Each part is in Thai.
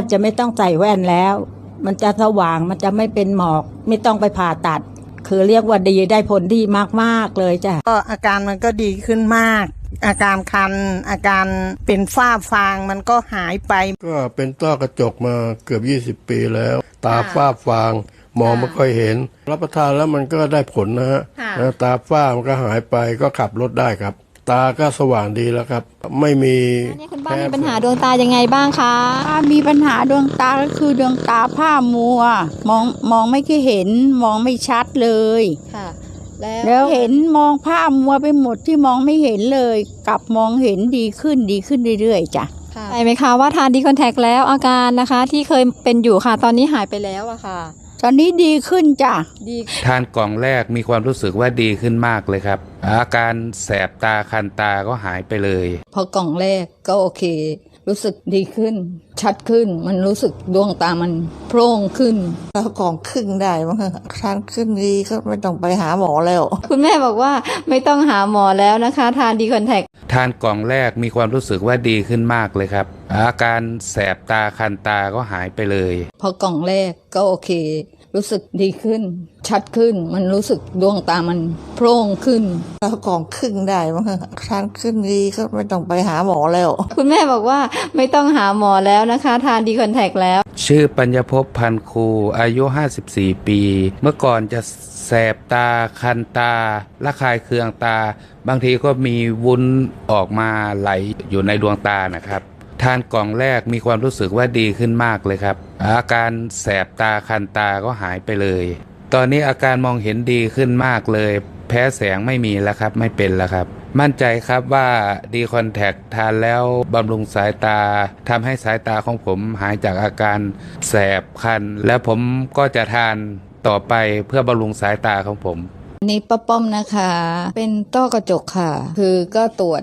บจะไม่ต้องใส่แว่นแล้ว มันจะสว่างมันจะไม่เป็นหมอก ไม่ต้องไปผ่าตัด คือเรียกว่าดีได้ผลดีมากๆเลยจ้ะก็อาการมันก็ดีขึ้นมาก อาการคัน อาการเป็นฝ้าฟางมันก็หายไป ก็เป็นต้อกระจกมาเกือบ 20 ปีแล้ว ตาฝ้าฟางมองไม่ค่อยเห็น รับประทานแล้วมันก็ได้ผลนะฮะค่ะนะตาฝ้ามันก็หายไปก็ขับรถได้ครับ ตาก็สว่างดีแล้วครับ ไม่มีนี่คุณป้ามีปัญหาดวงตายังไงบ้างคะถ้ามีปัญหาดวงตาก็คือดวงตาผ้ามัว มองมองไม่ค่อยเห็นมองไม่ชัดเลยค่ะแล้วแล้วเห็นมองผ้ามัวไปหมดที่มองไม่เห็นเลย กลับมองเห็นดีขึ้นดีขึ้นเรื่อยๆจ้ะใช่ไหมคะว่าทานดีคอนแทคแล้วอาการนะคะ ที่เคยเป็นอยู่ค่ะตอนนี้หายไปแล้วอะค่ะ ตอนนี้ดีขึ้นจ้ะดีทานกล่องแรกมีความรู้สึกว่าดีขึ้นมากเลยครับ อาการแสบตาคันตาก็หายไปเลย พอกล่องแรกก็โอเค รู้สึกดีขึ้น ชัดขึ้นมันรู้สึกดวงตามันโพร่งขึ้น แล้วกล่องครึ่งได้มั้งทานครึ่งดีก็ไม่ต้องไปหาหมอแล้ว คุณแม่บอกว่าไม่ต้องหาหมอแล้วนะคะ ทานดีคอนแทค ทานกล่องแรกมีความรู้สึกว่าดีขึ้นมากเลยครับ อาการแสบตาคันตาก็หายไปเลย พอกล่องแรกก็โอเค รู้สึกดีขึ้น ชัดขึ้น มันรู้สึกดวงตามันโพร่งขึ้นแล้วกล่องครึ่งได้มั้งทานครึ่งดีก็ไม่ต้องไปหาหมอแล้ว คุณแม่บอกว่าไม่ต้องหาหมอแล้วนะคะ ทานดีคอนแทคแล้ว ชื่อปัญญภพพันครูอายุ 54 ปี เมื่อก่อนจะแสบตาคันตาระคายเคืองตา บางทีก็มีวุ้นออกมาไหลอยู่ในดวงตานะครับทานกล่องแรกมีความรู้สึกว่าดีขึ้นมากเลยครับ อาการแสบตาคันตาก็หายไปเลย ตอนนี้อาการมองเห็นดีขึ้นมากเลย แพ้แสงไม่มีแล้วครับ ไม่เป็นแล้วครับ มั่นใจครับว่าดีคอนแทคทานแล้วบำรุงสายตาทำให้สายตาของผมหายจากอาการแสบคัน และผมก็จะทานต่อไปเพื่อบำรุงสายตาของผมนนี้ป้าป้อมนะคะ เป็นต้อกระจกค่ะ คือก็ตรวจ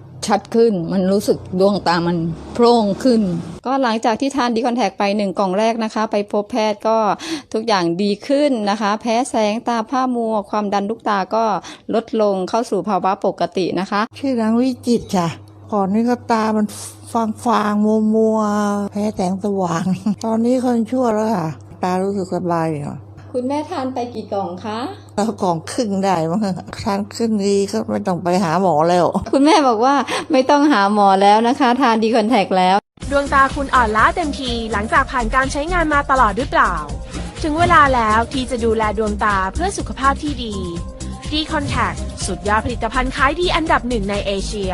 ชัดขึ้น มันรู้สึกดวงตามันโพร่งขึ้น ก็หลังจากที่ทานดีคอนแทคไปหนึ่งกล่องแรกนะคะ ไปพบแพทย์ก็ทุกอย่างดีขึ้นนะคะ แพ้แสงตาผ้ามัว ความดันลูกตาก็ลดลงเข้าสู่ภาวะปกตินะคะ ชื่อนางวิจิตรจ้ะก่อนนี้ก็ตามันฟางฟางมัวมัวแพ้แสงสว่าง ตอนนี้คนชั่วแล้วค่ะ ตารู้สึกสบายอยู่ คุณแม่ทานไปกี่กล่องคะแล้วกล่องครึ่งได้มั้งทานครึ่งดีก็ไม่ต้องไปหาหมอแล้ว คุณแม่บอกว่าไม่ต้องหาหมอแล้วนะคะ ทานดีคอนแทคแล้ว ดวงตาคุณอ่อนล้าเต็มทีหลังจากผ่านการใช้งานมาตลอดหรือเปล่า ถึงเวลาแล้วที่จะดูแลดวงตาเพื่อสุขภาพที่ดี d c o n t a c t สุดยอดผลิตภัณฑ์ขายดีอันดับหนึ่งในเอเชีย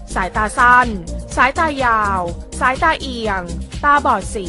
สายตาสั้น สายตายาว สายตาเอียง ตาบอดสี